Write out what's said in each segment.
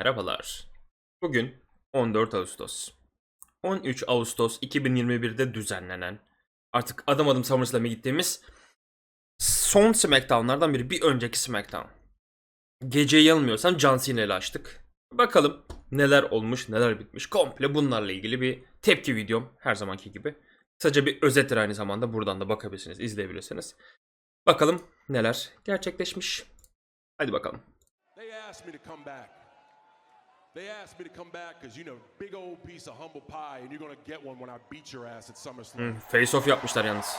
Merhabalar. Bugün 14 Ağustos. 13 Ağustos 2021'de düzenlenen, artık adım adım SummerSlam'e gittiğimiz son SmackDown'lardan biri. Bir önceki SmackDown. Geceyi yanılmıyorsam John Cena ile açtık. Bakalım neler olmuş, neler bitmiş. Komple bunlarla ilgili bir tepki videom her zamanki gibi. Kısaca bir özettir aynı zamanda. Buradan da bakabilirsiniz, izleyebilirsiniz. Bakalım neler gerçekleşmiş. Hadi bakalım. They asked me to come back. They asked me to come back because you know, big old piece of humble pie, and you're gonna get one when I beat your ass at SummerSlam. Hı, Face off yapmışlar yalnız.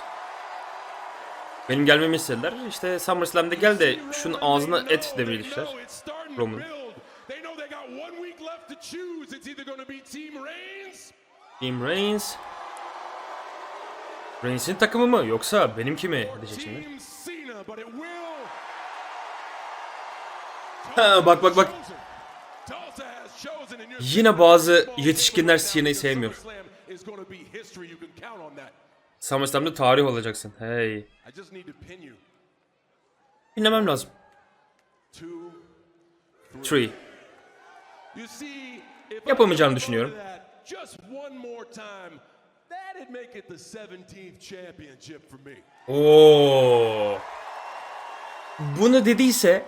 Benim gelmemi istediler. İşte SummerSlam'da gel de şunun ağzına et demişler. Roman. Team Reigns. Reigns'in takımı mı yoksa benimki mi diyecek şimdi. Ha, bak bak bak. Yine bazı yetişkinler Cena'yı sevmiyor. SummerSlam'da tarih olacaksın. Hey. I just need to pin you. Dinlemem lazım. Two, 3. You see, if Yapamayacağını düşünüyorum. that Just one more time, that'd make it the 17th championship for me. Oo. Bunu dediyse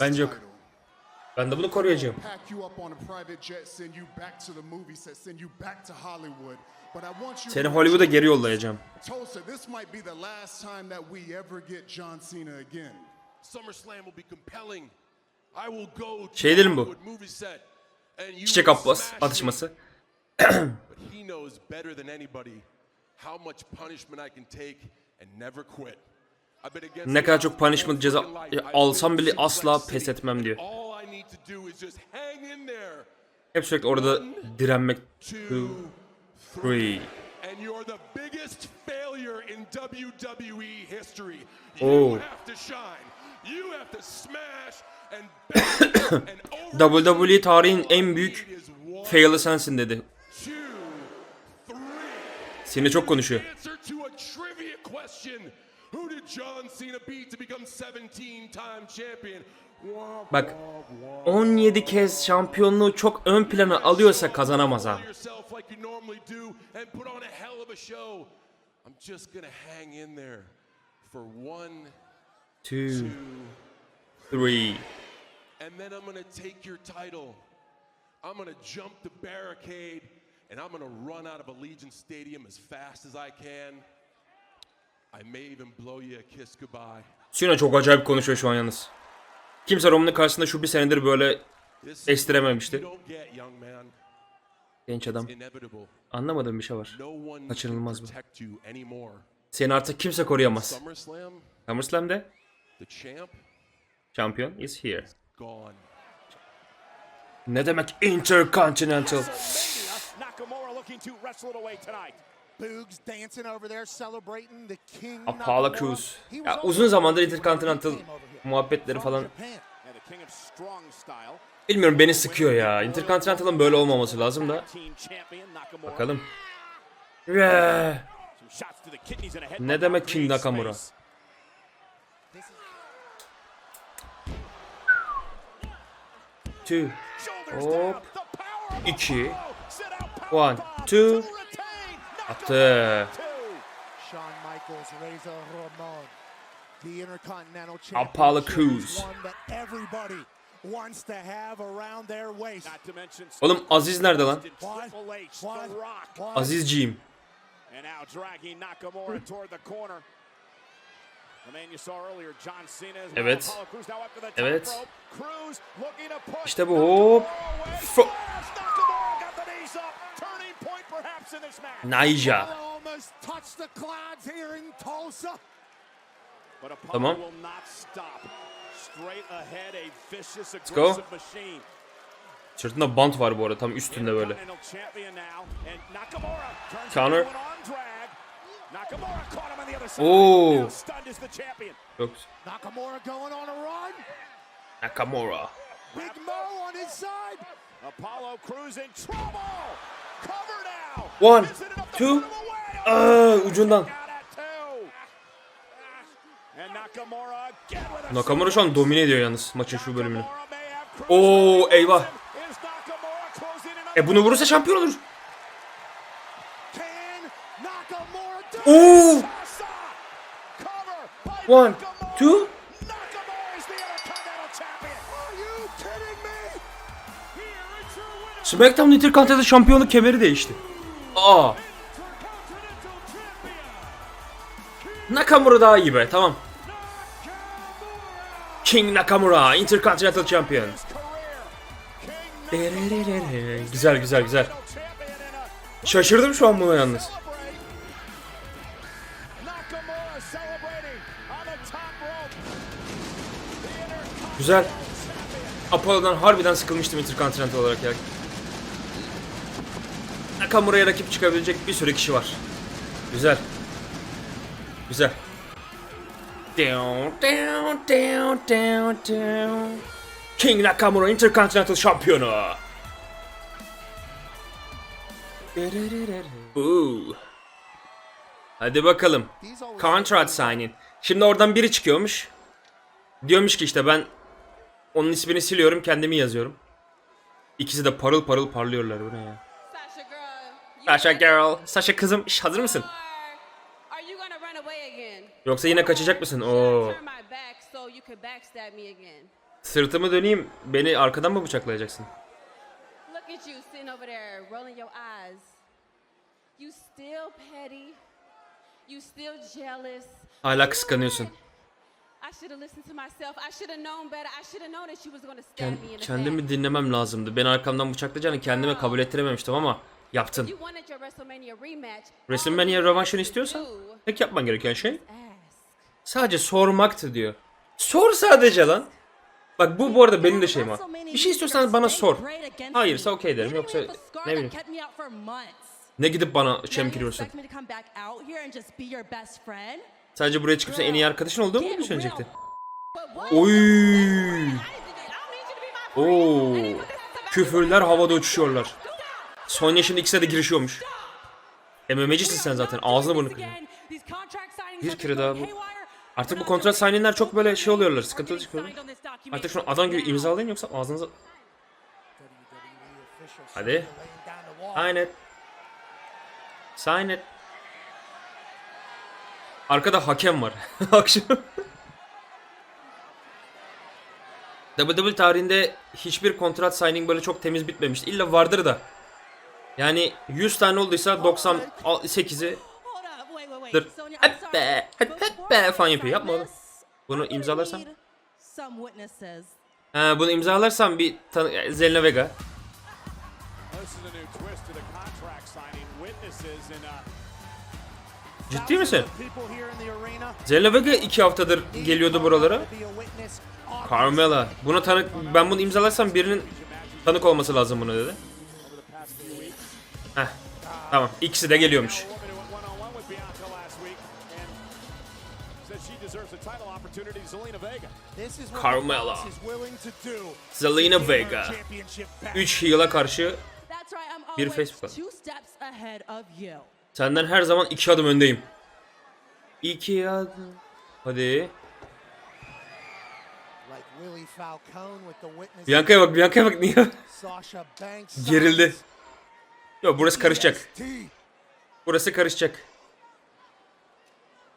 Bence yok. Ben de bunu koruyacağım. Pack you up on a private jet, send you back to the movie set, send you back to Hollywood. But I want you Seni Hollywood'a geri yollayacağım. Tulsa, this might be the last time that we ever get John Cena again. SummerSlam will be compelling. I will go to Şey dedim bu. Hollywood movie set and you Çiçek Abbas atışması. But he knows better than anybody how much punishment I can take and never quit. Ne kadar çok punishment ceza alsam bile asla pes etmem diyor. Hep sürekli orada direnmek. Two, Three. history. Oh. WWE tarihin en büyük fail'ı sensin dedi. Seni çok konuşuyor. Answer to a trivia question. Who did John Cena beat to become 17-time champion? Womp, Bak womp, womp. 17 kez şampiyonluğu çok ön plana alıyorsa kazanamaz abi. yourself like you normally do and put on a hell of a show. I'm just gonna hang in there for one, 2 two, 3 and then I'm gonna take your title. I'm gonna jump the barricade and I'm gonna run out of Allegiant Stadium as fast as I can. Cena çok acayip konuşuyor şu an yalnız. Kimse Roman'ın karşısında şu bir senedir böyle Estirememişti. genç adam. Anlamadığım bir şey var. No one can Kaçınılmaz bu. Seni artık kimse koruyamaz. SummerSlam, SummerSlam'de the champ, champion is here. Ne demek Intercontinental? He was Ya uzun zamandır Intercontinental muhabbetleri falan bilmiyorum beni sıkıyor ya. Intercontinental'ın böyle olmaması lazım da. Bakalım. Ne demek King Nakamura? Two. Hop. İki. One. Two. Attı. Two. Shawn Michaels, Razor Ramon, the Intercontinental Championship Apollo is Crews. one that everybody wants to have around their waist. Not to mention Oğlum Aziz nerede lan? Azizciğim. And now dragging Nakamura toward the corner. The man you saw earlier, John Cena as well. Evet. Evet. rope. Crews looking to push İşte bu hop. Nakamura Naija. Tamam. vicious, go. Sırtında bant var bu arada tam üstünde böyle. The champion. Yok. Nakamura. Big Mo on his side. Apollo Crews in trouble. Cover now. One, two. Aa, ucundan. Two. And Nakamura şu an domine ediyor yalnız maçın şu bölümünü. Oo eyvah. E bunu vurursa şampiyon olur. Oo. One, two. SmackDown Intercontinental şampiyonluk kemeri değişti. Aa. Nakamura daha iyi be tamam. King Nakamura Intercontinental Champion. Güzel güzel güzel. Şaşırdım şu an buna yalnız. Güzel. Apollo'dan harbiden sıkılmıştım Intercontinental olarak ya. Nakamura'ya rakip çıkabilecek bir sürü kişi var. Güzel. Güzel. King Nakamura Intercontinental Şampiyonu. Ooh. Hadi bakalım. Contract signing. Şimdi oradan biri çıkıyormuş. Diyormuş ki işte ben onun ismini siliyorum kendimi yazıyorum. İkisi de parıl parıl parlıyorlar bu ne ya. Sasha girl. Sasha kızım şş, hazır mısın? Yoksa yine kaçacak mısın? Oo. Sırtımı döneyim beni arkadan mı bıçaklayacaksın? Hala kıskanıyorsun. kendimi dinlemem lazımdı. Beni arkamdan bıçaklayacağını kendime kabul ettirememiştim ama yaptın. WrestleMania rövanşını istiyorsan tek yapman gereken şey sadece sormaktı diyor. Sor sadece lan. Bak bu bu arada benim de şeyim var. Bir şey istiyorsan bana sor. Hayırsa okey derim yoksa ne bileyim. Ne gidip bana çemkiriyorsun. Sadece buraya çıkıp sen en iyi arkadaşın olduğumu mu what? Oy. Oo. Küfürler havada uçuşuyorlar. Sonya şimdi ikisine de girişiyormuş. MMA'cisin sen zaten. Ağzını burnunu kırıyor. Bir kere daha bu. Artık bu kontrat signingler çok böyle şey oluyorlar. Sıkıntılı çıkıyorlar. Artık şunu adam gibi imzalayın yoksa ağzınıza... Hadi. Sign it. Sign it. Arkada hakem var. Akşam. WWE tarihinde hiçbir kontrat signing böyle çok temiz bitmemişti. İlla vardır da. Yani 100 tane olduysa 98'i Dur. Hep be, hep be falan yapıyor. Yapma oğlum. Bunu imzalarsam. Ha, bunu imzalarsam bir Zelina Vega. Ciddi misin? Zelina Vega iki haftadır geliyordu buralara. Carmela. Buna tanık ben bunu imzalarsam birinin tanık olması lazım buna dedi. Heh. Tamam. İkisi de geliyormuş. Carmella. Zelina Vega. championship back. 3 heal'a karşı Bir you. senden her zaman iki adım öndeyim. İki adım. Hadi. Bianca'ya bak, Bianca'ya bak niye? Gerildi. Yok burası karışacak. Burası karışacak.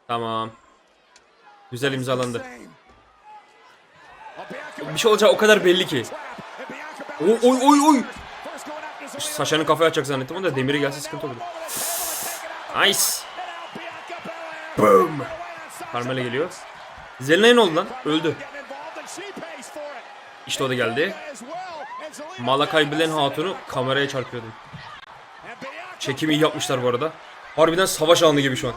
Tamam. Güzel imzalandı. Bir şey olacağı o kadar belli ki. Oy oy oy oy. Saşa'nın kafaya atacak zannettim ama da demiri gelse sıkıntı olur. Nice. Boom. Carmela geliyor. Zelina'ya ne oldu lan? Öldü. İşte o da geldi. Malakay Bilen Hatun'u kameraya çarpıyordu. Çekimi iyi yapmışlar bu arada. Harbiden savaş anı gibi şu an.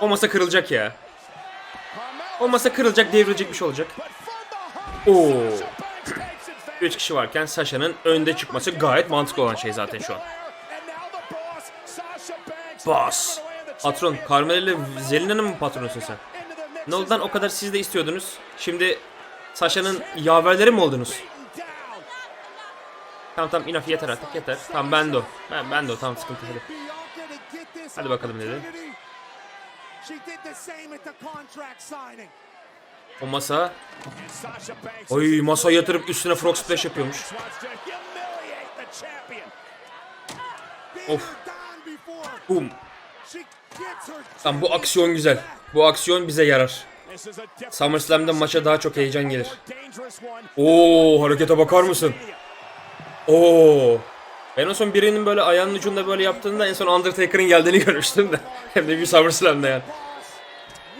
O masa kırılacak ya. O masa kırılacak, devrilecek bir şey olacak. Oo. 3 kişi varken Sasha'nın önde çıkması gayet mantıklı olan şey zaten şu an. Boss. Patron, Carmela ile Zelina'nın mı patronusun sen? Ne oldu lan o kadar siz de istiyordunuz. Şimdi Sasha'nın yaverleri mi oldunuz? Tamam tamam enough yeter artık yeter. Tamam ben de o. Ben, ben de o tamam sıkıntı hadi. Hadi bakalım dedi. O masa. Oy masa yatırıp üstüne frog splash yapıyormuş. Of. Boom. Lan bu aksiyon güzel. Bu aksiyon bize yarar. SummerSlam'da maça daha çok heyecan gelir. Oo harekete bakar mısın? Oo. Ben en son birinin böyle ayağının ucunda böyle yaptığında en son Undertaker'ın geldiğini görmüştüm de. Hem de bir SummerSlam'da yani.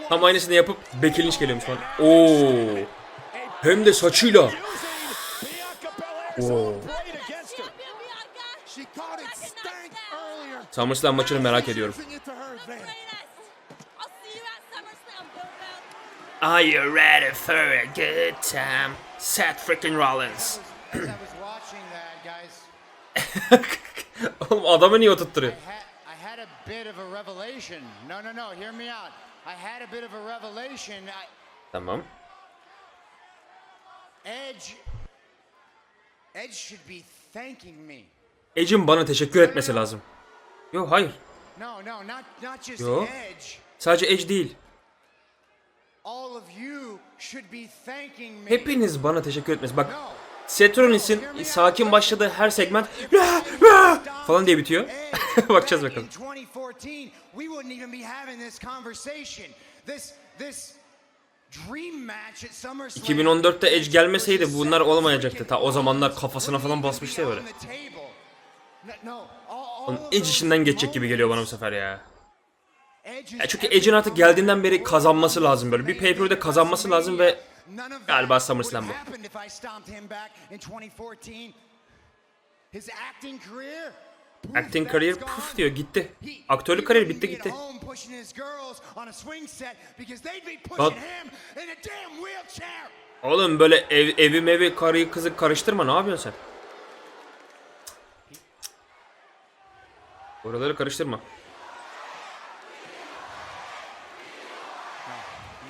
Tam aynısını yapıp Becky Lynch geliyormuş falan. Oo. Hem de saçıyla. Earlier SummerSlam maçını merak ediyorum. Are you ready for a good time? Seth freaking Rollins. Oğlum adamı niye oturtturuyor? I had, I had a bit of a revelation. No, no, no, hear me out. I had a bit of a revelation. I, Tamam. Edge, Edge should be thanking me. Edge'in bana teşekkür etmesi lazım. Yo hayır. No, no, not not just Yo. Edge. Sadece Edge değil. All of you should be thanking me. Hepiniz bana teşekkür etmesi. Bak No. Seth Rollins'in sakin başladığı her segment falan diye bitiyor. Bakacağız bakalım. In 2014, we wouldn't even be having this conversation. This this dream match at SummerSlam. 2014'te Edge gelmeseydi bunlar olmayacaktı. Ta o zamanlar kafasına falan basmıştı ya böyle. Oğlum Edge işinden geçecek gibi geliyor bana bu sefer ya. Ya çünkü Edge'in artık geldiğinden beri kazanması lazım böyle. Bir pay-per-view'de kazanması lazım ve galiba SummerSlam bu. Acting career puf diyor gitti. Aktörlük kariyeri bitti gitti. Lan- Oğlum böyle ev, evi mevi karıyı kızı karıştırma ne yapıyorsun sen? Oraları karıştırma.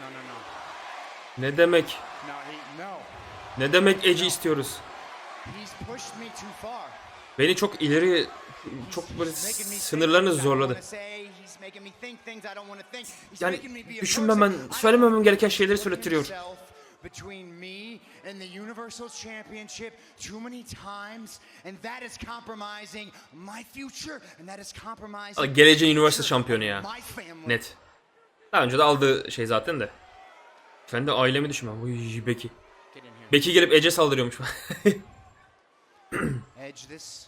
No, no, no. Ne demek? Ne demek Edge'i istiyoruz? Beni çok ileri çok böyle sınırlarını zorladı. Yani. I söylememem gereken şeyleri söylettiriyor. Between me and the Universal Championship too many times, and that is compromising my future, and that is compromising geleceğin future şampiyonu ya. Net. Daha önce de aldığı şey zaten de. Ben de ailemi düşünmem. Uy here. Becky gelip Edge'e saldırıyormuş. Edge, this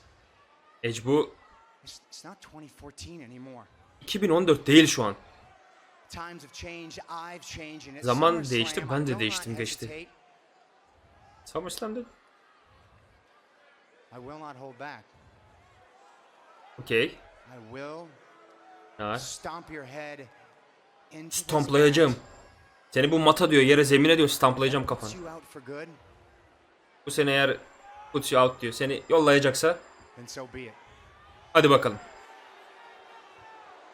Edge bu it's, it's not 2014 anymore. 2014 değil şu an. Zaman değişti, ben de değiştim, geçti. SummerSlam'da. I will not hold back. Okey. I will Ne var? stomp Seni bu mata diyor, yere zemine diyor, stamplayacağım kafanı. Bu seni eğer puts you out diyor, seni yollayacaksa hadi bakalım.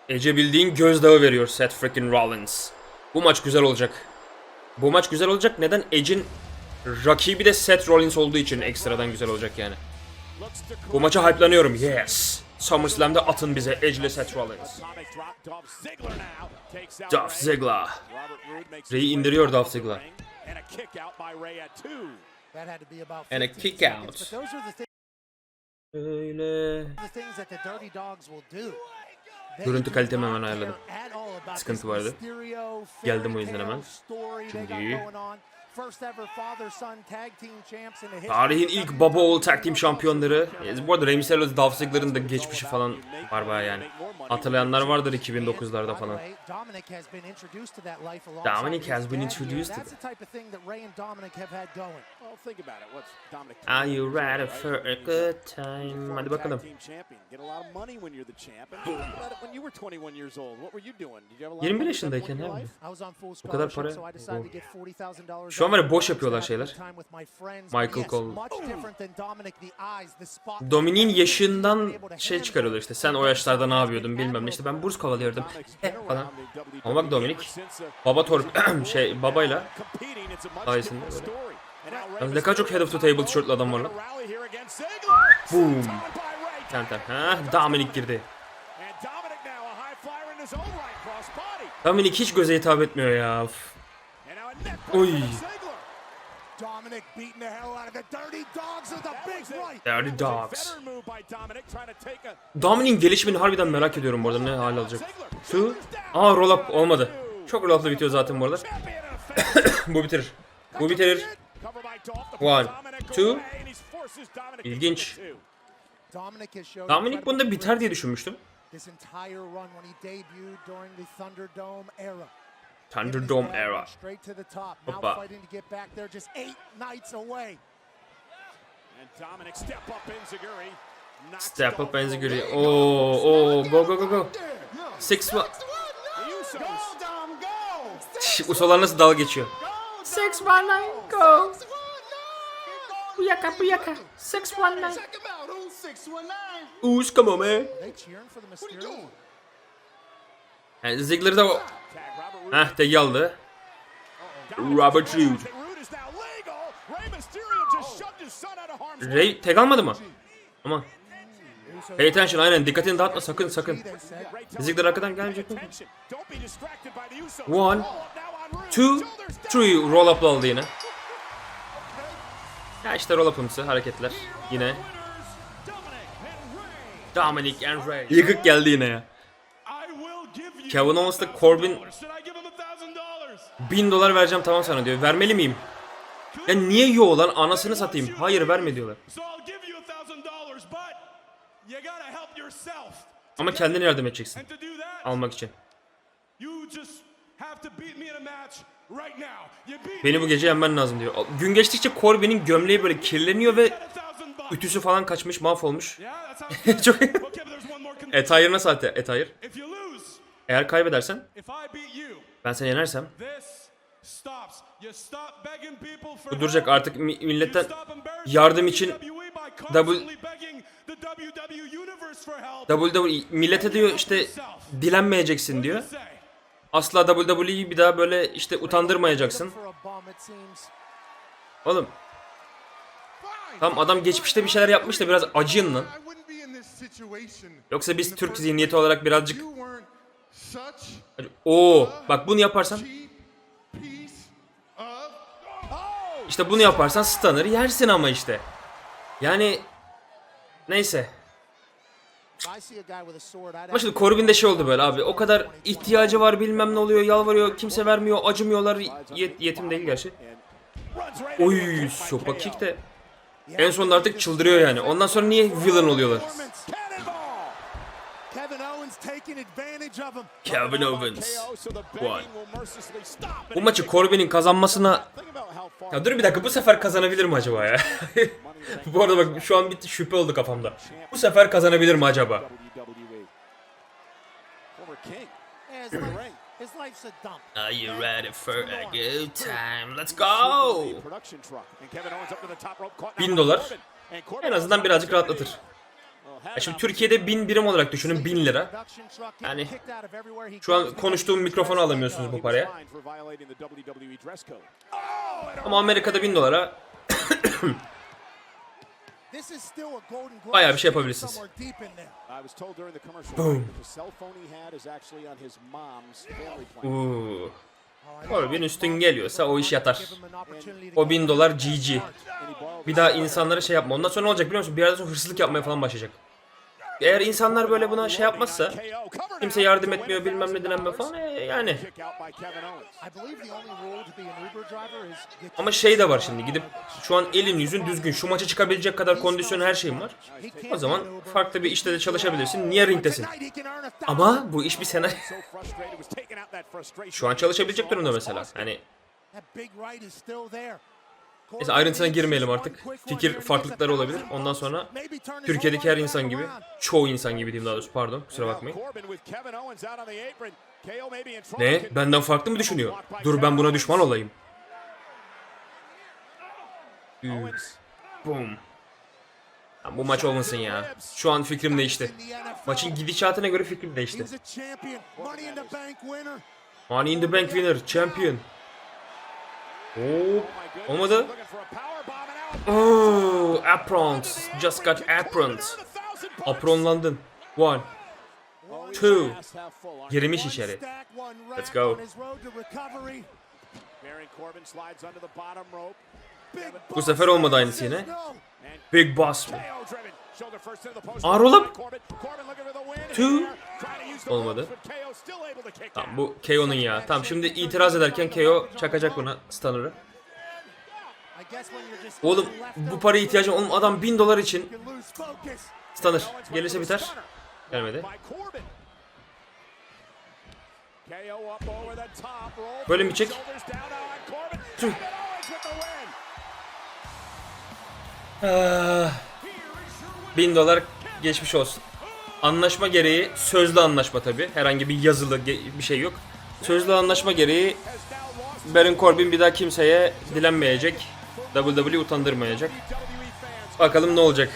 Edge'e bildiğin gözdağı veriyor Seth freaking Rollins. Bu maç güzel olacak. Bu maç güzel olacak. Neden? Edge'in rakibi de Seth Rollins olduğu için ekstradan güzel olacak yani. Bu maça hype'lanıyorum. Yes. SummerSlam'da atın bize Edge ile Seth Rollins. Dolph Ziggler now takes out Dolph Ray. Ziggler. Robert Roode makes Rey'i his way indiriyor Dolph Ziggler. And a kick out by Ray at two. that had to be about And a 15 kick seconds, out. but those are the, thi- Öyle. Görüntü kalitemi hemen ayarladım. Sıkıntı vardı. Geldim o yüzden hemen. story they got Şimdi- going on. First ever father-son tag team champs in the history Tarihin ilk baba oğul tag team şampiyonları. E, Bu arada Rey Mysterio ile Dolph Ziggler'ın da geçmişi falan var baya yani. Hatırlayanlar vardır 2009'larda falan. Dominic has been introduced to that life Dominic alongside has his been dad here. introduced to That's the type of thing that Ray and Dominic have had going. Well, think about it. What's Dominic? Are you 21 years ready for a good time? Hadi bakalım. team champion. Get a lot of money when you're the champ. And think about it when you were 21 years old. What were you doing? Did you have a lot of 21 money at that yaşındayken full O kadar para- so I decided to get $40,000 Şu an var ya boş yapıyorlar şeyler. Michael Cole. Dominik'in yaşından şey çıkarıyorlar işte. Sen o yaşlarda ne yapıyordun bilmem ne. İşte ben burs kovalıyordum. falan. Ama bak Dominik. Baba tor şey babayla sayesinde böyle. Yalnız ne kadar çok head of the table tişörtlü adam var lan. Boom. Tamam. Ha, Dominik girdi. Dominik hiç göze hitap etmiyor ya. Oy. Dominic beating the hell out of the dirty dogs with the big right. Dirty Dogs. Better move by Dominic trying to take a Dominik'in gelişimini harbiden merak ediyorum bu arada ne hal alacak. Two. Aa roll up olmadı. Çok roll up'la bitiyor zaten bu arada. bu bitirir. Bu bitirir. One, two. İlginç. Dominic bunda biter diye düşünmüştüm. This entire run when he debuted during the Thunderdome era. Thunderdome era. dad Straight to the top. Now Hoppa. fighting to get back there just eight nights away. And Dominic step up Enziguri. Oo, oo, go go go go. Six one. Usolar nasıl dalga geçiyor? Six one nine go. Buyaka buyaka. Six one nine. Check him out. Who's 619? Us come on man. Yani Ziggler'ı Heh aldı. Robert Roode. Ray tek almadı mı? Aman. Pay attention aynen dikkatini dağıtma sakın sakın. Him, arkadan "Pay gelecek mi? One. Two, three roll up'la aldı yine. Ya işte roll up'ımsı hareketler. Yine. Dominic and Ray. Yıkık geldi yine ya. I will give you Kevin Owens'la Corbin Should I give him a thousand dollars? bin dolar vereceğim tamam sana diyor. Vermeli miyim? Ya niye yo lan anasını satayım. Hayır verme diyorlar. Ama kendine yardım edeceksin. Almak için. Beni bu gece yenmen lazım diyor. Gün geçtikçe Corbin'in gömleği böyle kirleniyor ve ütüsü falan kaçmış mahvolmuş. Çok. Attire nasıl atti- attire? Eğer kaybedersen ben seni yenersem bu duracak artık mi- milletten yardım için W- WWE help. WWE millete diyor işte dilenmeyeceksin diyor. Asla WWE'yi bir daha böyle işte utandırmayacaksın. Oğlum Tamam adam geçmişte bir şeyler yapmış da biraz acıyın lan. Yoksa biz Türk zihniyeti olarak birazcık Oo bak bunu yaparsan işte bunu yaparsan stunner yersin ama işte. Yani neyse. Ama şimdi Corbin'de şey oldu böyle abi. O kadar ihtiyacı var bilmem ne oluyor yalvarıyor. Kimse vermiyor acımıyorlar. Yet- yetim değil gerçi. Oy sopa kick de. En sonunda artık çıldırıyor yani. Ondan sonra niye villain oluyorlar? Cannonball. Kevin Owens taking advantage of him. Kevin By Owens. KO, so the One. Bu maçı Corbin'in kazanmasına... Ya dur bir dakika bu sefer kazanabilir mi acaba ya? bu arada bak şu an bir şüphe oldu kafamda. Bu sefer kazanabilir mi acaba? Dump. Are you ready for a good time? Let's go! Kevin Owens Bin dolar. En azından birazcık rahatlatır. Ya şimdi Türkiye'de bin birim olarak düşünün 1000 lira. Yani şu an konuştuğum mikrofonu alamıyorsunuz bu paraya. code. Ama Amerika'da 1000 dolara Bayağı bir şey yapabilirsiniz. Boom. Uuu. Corbin üstün geliyorsa o iş yatar. O 1000 dolar GG. Bir daha insanlara şey yapma. Ondan sonra ne olacak biliyor musun? Bir yerden sonra hırsızlık yapmaya falan başlayacak. Eğer insanlar böyle buna şey yapmazsa kimse yardım etmiyor bilmem ne dilenme falan e, yani. Ama şey de var şimdi gidip şu an elin yüzün düzgün şu maça çıkabilecek kadar kondisyon her şeyin var. O zaman farklı bir işte de çalışabilirsin. Niye thousand. Ama bu iş bir sene. Şu an çalışabilecek durumda mesela. Hani Neyse ayrıntısına girmeyelim artık. Fikir farklılıkları olabilir. Ondan sonra Türkiye'deki her insan gibi, çoğu insan gibi diyeyim daha doğrusu pardon kusura bakmayın. Ne? Benden farklı mı düşünüyor? Dur ben buna düşman olayım. Owens. Boom. Lan bu maç olmasın ya. Şu an fikrim değişti. Maçın gidişatına göre fikrim değişti. Money in the Bank winner, champion. Oo, My goodness, olmadı. Oo, aprons. Just got aprons. A thousand bucks. Apronlandın. One, two. Girmiş içeri. Let's go. Baron Corbin slides under the bottom rope. Bu sefer olmadı aynısı yine. Big Boss. The win. Two. Olmadı. Tamam bu KO'nun ya. Tamam şimdi itiraz ederken KO çakacak buna stunner'ı. Oğlum bu paraya ihtiyacım oğlum adam 1000 dolar için stunner gelirse biter. Gelmedi. Böyle mi çek? Shoulders 1000 dolar geçmiş olsun. Anlaşma gereği sözlü anlaşma tabi. Herhangi bir yazılı bir şey yok. Sözlü anlaşma gereği Baron Corbin bir daha kimseye dilenmeyecek. WWE utandırmayacak. Bakalım ne olacak.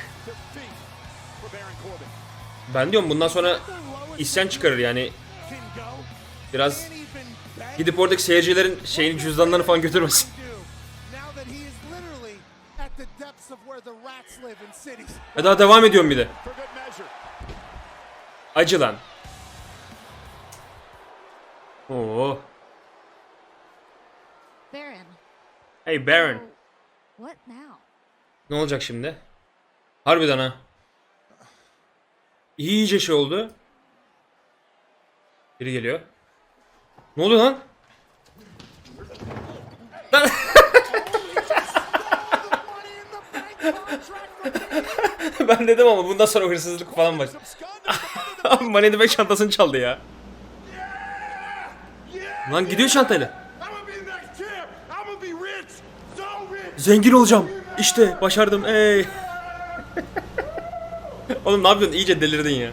Ben diyorum bundan sonra isyan çıkarır yani. Biraz gidip oradaki seyircilerin şeyini cüzdanlarını falan götürmesin. Cities. E daha devam ediyorum bir de. Acı lan. Oo. Baron, Hey Baron. what now? Ne olacak şimdi? Harbiden ha. İyice şey oldu. Biri geliyor. Ne oluyor lan? Ben dedim ama bundan sonra hırsızlık falan. Abi Money in the Bank çantasını çaldı ya. Lan gidiyor çantayla. Zengin olacağım. İşte başardım. Ey. Oğlum ne yapıyorsun? İyice delirdin ya.